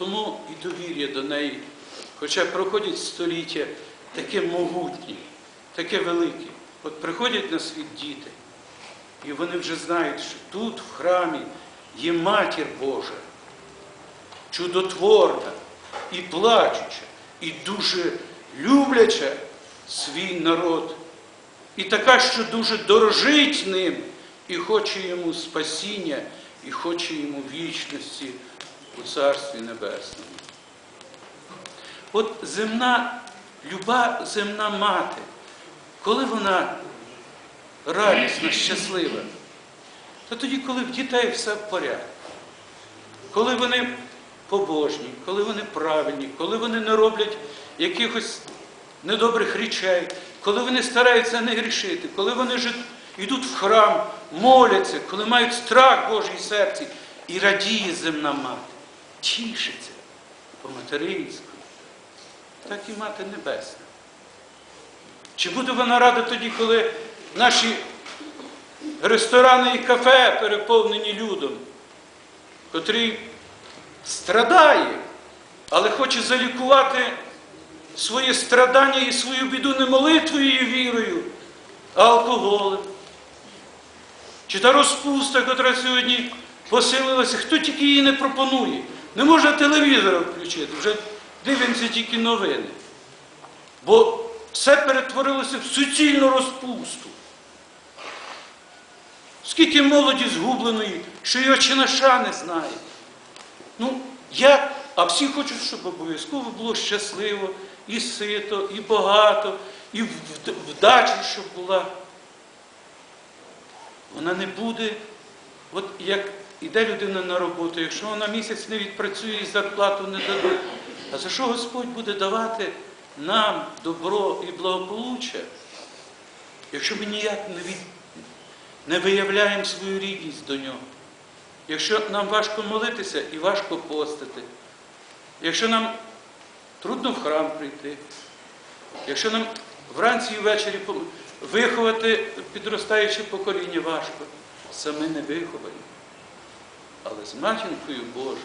Тому і довір'я до неї, хоча проходять століття, таке могутнє, таке велике. От приходять на світ діти, і вони вже знають, що тут, в храмі, є матір Божа, чудотворна і плачуча, і дуже любляча свій народ, і така, що дуже дорожить ним, і хоче йому спасіння, і хоче йому вічності Царстві Небесному. От земна, люба земна мати, коли вона радісна, щаслива, то тоді, коли в дітей все в порядку, коли вони побожні, коли вони правильні, коли вони не роблять якихось недобрих речей, коли вони стараються не грішити, коли вони йдуть в храм, моляться, коли мають страх Божий серці і радіє земна мати, тішиться по-материнську, так і мати небесна. Чи буде вона рада тоді, коли наші ресторани і кафе переповнені людом, котрий страдає, але хоче залікувати своє страдання і свою біду не молитвою і вірою, а алкоголем. Чи та розпуста, котра сьогодні посилилася, хто тільки її не пропонує. Не можна телевізора включити, вже дивимося тільки новини. Бо все перетворилося в суцільну розпусту. Скільки молоді згубленої, що й очинаша не знає. Ну, як? А всі хочуть, щоб обов'язково було щасливо, і сито, і багато, і вдача, щоб була. Вона не буде, от як іде людина на роботу, якщо вона місяць не відпрацює і зарплату не дадуть. А за що Господь буде давати нам добро і благополуччя, якщо ми ніяк не, від... не виявляємо свою рідність до нього? Якщо нам важко молитися і важко постити, якщо нам трудно в храм прийти, якщо нам вранці і ввечері виховати підростаюче покоління важко, саме не виховані. Але з матінкою Божою,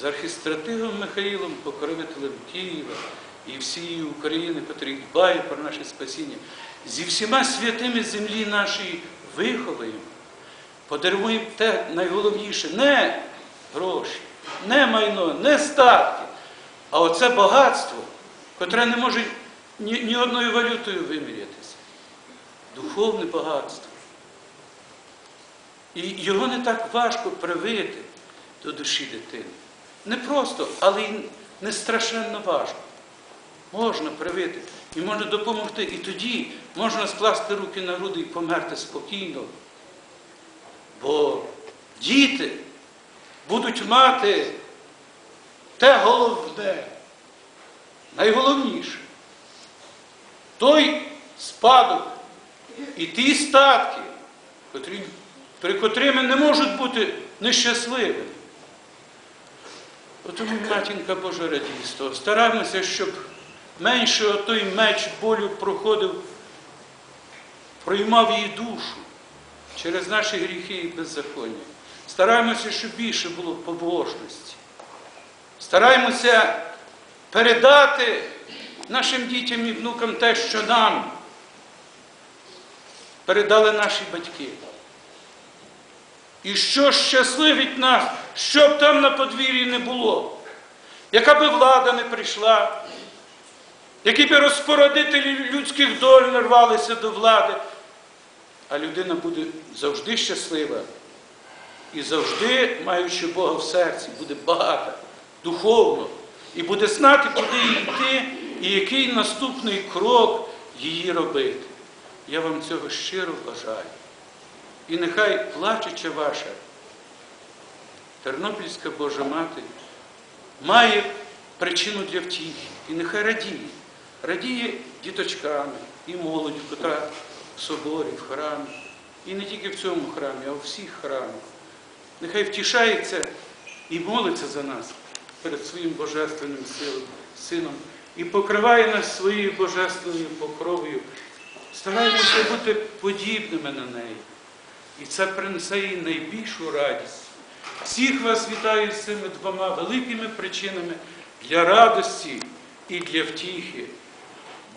з архістратигом Михаїлом, покровителем Києва і всієї України, котрий дбає про наше спасіння, зі всіма святими землі нашої виховаємо, подаруємо те найголовніше не гроші, не майно, не статки, а оце багатство, котре не може ні, ні одною валютою вимірятися. Духовне багатство. І його не так важко привити до душі дитини. Не просто, але й не страшенно важко. Можна привити і можна допомогти. І тоді можна скласти руки на груди і померти спокійно. Бо діти будуть мати те головне, найголовніше. Той спадок і ті статки, котрі, при котрими не можуть бути нещасливими. От Тому матінка Божа з. Стараємося, щоб менше той меч болю проходив, проймав її душу через наші гріхи і беззаконня. Стараємося, щоб більше було побожності. Стараємося передати нашим дітям і внукам те, що нам передали наші батьки. І що щасливить нас, щоб там на подвір'ї не було, яка би влада не прийшла, які би розпорядителі людських доль не рвалися до влади, а людина буде завжди щаслива і завжди, маючи Бога в серці, буде багата, духовно, і буде знати, куди їй йти, і який наступний крок її робити. Я вам цього щиро бажаю. І нехай плачуча ваша Тернопільська Божа Мати має причину для втіхи. І нехай радіє. Радіє діточками і молоддю, котра в соборі, в храмі. І не тільки в цьому храмі, а у всіх храмах. Нехай втішається і молиться за нас перед своїм божественним силом, сином і покриває нас своєю божественною покровою. Стараємося бути подібними на неї. І це принесе їй найбільшу радість, Всіх вас вітаю з цими двома великими причинами для радості і для втіхи.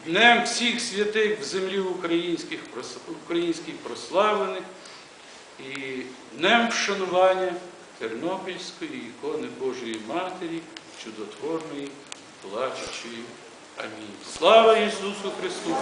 Днем всіх святих в землі українських, українських прославлених і днем вшанування Тернопільської ікони Божої Матері, чудотворної, плачучої. Амінь. Слава Ісусу Христу!